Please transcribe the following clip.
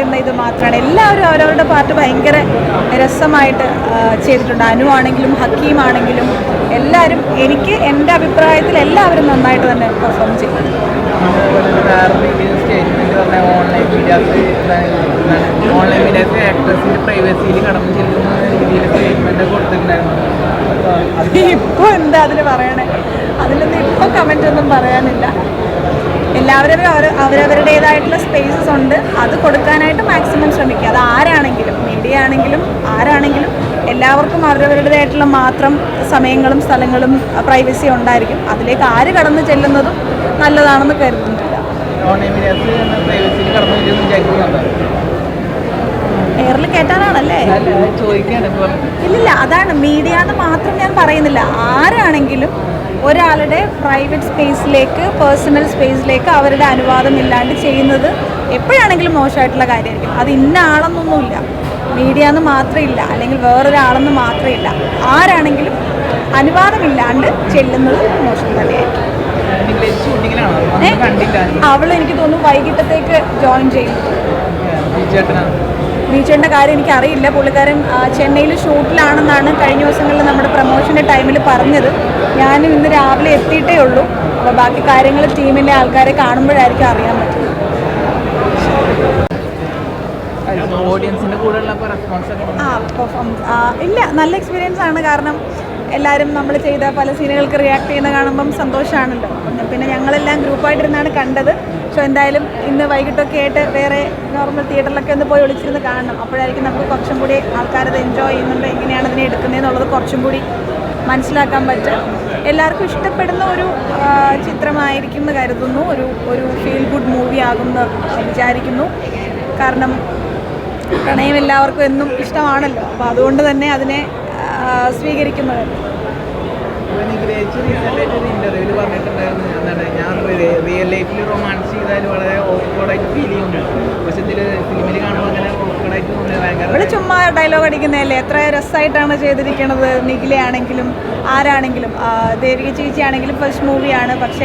ഇത് മാത്രമാണ്. എല്ലാവരും അവരവരുടെ പാട്ട് ഭയങ്കര രസമായിട്ട് ചെയ്തിട്ടുണ്ട്. അനു ആണെങ്കിലും ഹക്കീം ആണെങ്കിലും എല്ലാവരും എനിക്ക് എന്റെ അഭിപ്രായത്തിൽ എല്ലാവരും നന്നായിട്ട് തന്നെ പെർഫോം ചെയ്തു ഓൺലൈൻ മീഡിയാസ് ആക്ട്രസിന്റെ പ്രൈവസിയിൽ കടന്നു ചെല്ലുന്ന രീതിയിൽ സ്റ്റേറ്റ്മെന്റ് കൊടുത്തിട്ടുണ്ടായിരുന്നു. അത് ഇപ്പോൾ എന്താ അതിന് പറയണേ? അതിലൊന്നും ഇപ്പോൾ കമന്റ് ഒന്നും പറയാനില്ല. എല്ലാവരും അവർ അവരവരുടേതായിട്ടുള്ള സ്പേസസ് ഉണ്ട്. അത് കൊടുക്കാനായിട്ട് മാക്സിമം ശ്രമിക്കുക. അത് ആരാണെങ്കിലും മീഡിയ ആണെങ്കിലും ആരാണെങ്കിലും എല്ലാവർക്കും അവരവരുടേതായിട്ടുള്ള മാത്രം സമയങ്ങളും സ്ഥലങ്ങളും പ്രൈവസി ഉണ്ടായിരിക്കും. അതിലേക്ക് ആര് കടന്നു ചെല്ലുന്നതും നല്ലതാണെന്ന് കരുതുന്നില്ല. എയറിൽ കയറ്റാനാണല്ലേ അല്ല? ഇല്ലില്ല അതാണ്. മീഡിയ എന്ന് മാത്രം ഞാൻ പറയുന്നില്ല. ആരാണെങ്കിലും ഒരാളുടെ പ്രൈവറ്റ് സ്പേസിലേക്ക് പേഴ്സണൽ സ്പേസിലേക്ക് അവരുടെ അനുവാദം ഇല്ലാണ്ട് ചെയ്യുന്നത് എപ്പോഴാണെങ്കിലും മോശമായിട്ടുള്ള കാര്യമായിരിക്കും. അത് ഇന്ന ആളെന്നൊന്നുമില്ല. മീഡിയ എന്ന് മാത്രമില്ല. അല്ലെങ്കിൽ വേറൊരാളെന്ന് മാത്രമില്ല. ആരാണെങ്കിലും അനുവാദമില്ലാണ്ട് ചെല്ലുന്നത് മോശം തന്നെയായിരിക്കും. അവൾ എനിക്ക് തോന്നുന്നു വൈകിട്ടത്തേക്ക് ജോയിൻ ചെയ്യും വിജയേട്ടനാണ് ബീച്ചേണ്ട കാര്യം എനിക്കറിയില്ല. പുള്ളിക്കാരൻ ആ, ചെന്നൈയിൽ ഷൂട്ടിലാണെന്നാണ് കഴിഞ്ഞ ദിവസങ്ങളിൽ നമ്മുടെ പ്രൊമോഷന്റെ ടൈമിൽ പറഞ്ഞത്. ഞാനും ഇന്ന് രാവിലെ എത്തിയിട്ടേ ഉള്ളൂ. അപ്പോൾ ബാക്കി കാര്യങ്ങൾ ടീമിലെ ആൾക്കാരെ കാണുമ്പോഴായിരിക്കും അറിയാൻ പറ്റും ആ ഇല്ല നല്ല എക്സ്പീരിയൻസ് ആണ്. കാരണം എല്ലാവരും നമ്മൾ ചെയ്ത പല സീനുകൾക്ക് റിയാക്ട് ചെയ്യുന്ന കാണുമ്പം സന്തോഷമാണല്ലോ പിന്നെ ഞങ്ങളെല്ലാം ഗ്രൂപ്പായിട്ടിരുന്നാണ് കണ്ടത്. സോ എന്തായാലും ഇന്ന് വൈകിട്ടൊക്കെ ആയിട്ട് വേറെ നോർമൽ തിയേറ്ററിലൊക്കെ ഒന്ന് പോയി ഒളിച്ചിരുന്ന് കാണണം. അപ്പോഴായിരിക്കും നമുക്ക് കുറച്ചും കൂടി ആൾക്കാരത് എൻജോയ് ചെയ്യുന്നുണ്ട്. എങ്ങനെയാണ് അതിനെ എടുക്കുന്നതെന്നുള്ളത് കുറച്ചും കൂടി മനസ്സിലാക്കാൻ പറ്റും. എല്ലാവർക്കും ഇഷ്ടപ്പെടുന്ന ഒരു ചിത്രമായിരിക്കും എന്ന് കരുതുന്നു. ഒരു ഒരു ഫീൽ ഗുഡ് മൂവി ആകുമെന്ന് വിചാരിക്കുന്നു. കാരണം പ്രണയം എല്ലാവർക്കും എന്നും ഇഷ്ടമാണല്ലോ. അപ്പോൾ അതുകൊണ്ട് തന്നെ അതിനെ ആ, നിഗ്രഹിച്ച് റീസെന്റായിട്ട് ഒരു ഇന്റർവ്യൂവിൽ പറഞ്ഞിട്ടുണ്ടായിരുന്നു ഞാൻ റിയൽ ലൈഫിൽ റൊമാൻസ് ചെയ്താൽ വളരെ ഓഫ്വേർഡായിട്ട് ഫീൽ ചെയ്യുന്നു പക്ഷെ ഇതിൽ ഫിലിമിൽ കാണുമ്പോൾ അങ്ങനെ ഓഫ്വേർഡായിട്ട് തോന്നുന്നത് ഭയങ്കര ഇവിടെ ചുമ്മാ ഡയലോഗ് അടിക്കുന്നതല്ലേ? എത്ര രസമായിട്ടാണ് ചെയ്തിരിക്കുന്നത് നിഖിലയാണെങ്കിലും ആരാണെങ്കിലും. ആ, ദേവിക ചേച്ചിയാണെങ്കിലും ഫസ്റ്റ് മൂവിയാണ് പക്ഷേ